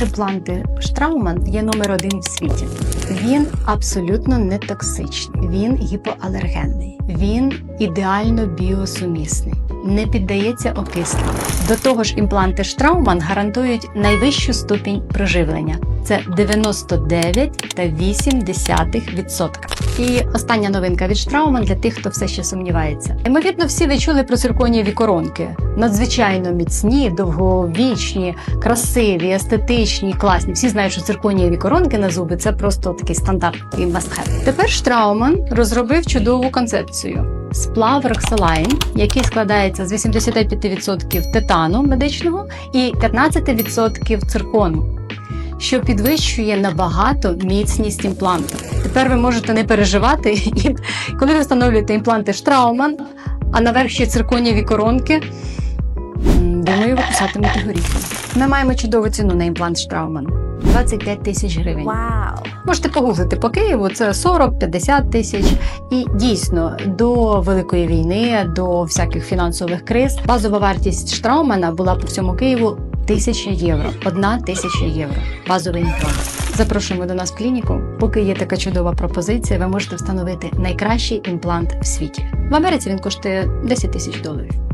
Імпланти Штрауман є номер один в світі. Він абсолютно не токсичний, він гіпоалергенний, він ідеально біосумісний, не піддається окисленню. До того ж, імпланти Штрауман гарантують найвищу ступінь проживлення. Це 99,8%. І остання новинка від Штрауман для тих, хто все ще сумнівається. Ймовірно, всі ви чули про цирконієві коронки. Надзвичайно міцні, довговічні, красиві, естетичні, класні. Всі знають, що цирконієві коронки на зуби це просто такий стандарт і have. Тепер Штрауман розробив чудову концепцію. Сплав Роксолайн, який складається з 85% титану медичного і 15% циркону що підвищує набагато міцність імпланту. Тепер ви можете не переживати, і коли ви встановлюєте імпланти Штрауман, а наверх ще цирконієві коронки. Думаю, ви кусатимете горіхи. Ми маємо чудову ціну на імплант Штрауман 25 тисяч гривень. Вау! Можете погуглити по Києву, це 40-50 тисяч. І дійсно до великої війни, до всяких фінансових криз, базова вартість Штраумана була по всьому Києву тисяча євро. Одна тисяча євро. Базовий імплант. Запрошуємо до нас в клініку. Поки є така чудова пропозиція, ви можете встановити найкращий імплант в світі. В Америці він коштує 10 тисяч доларів.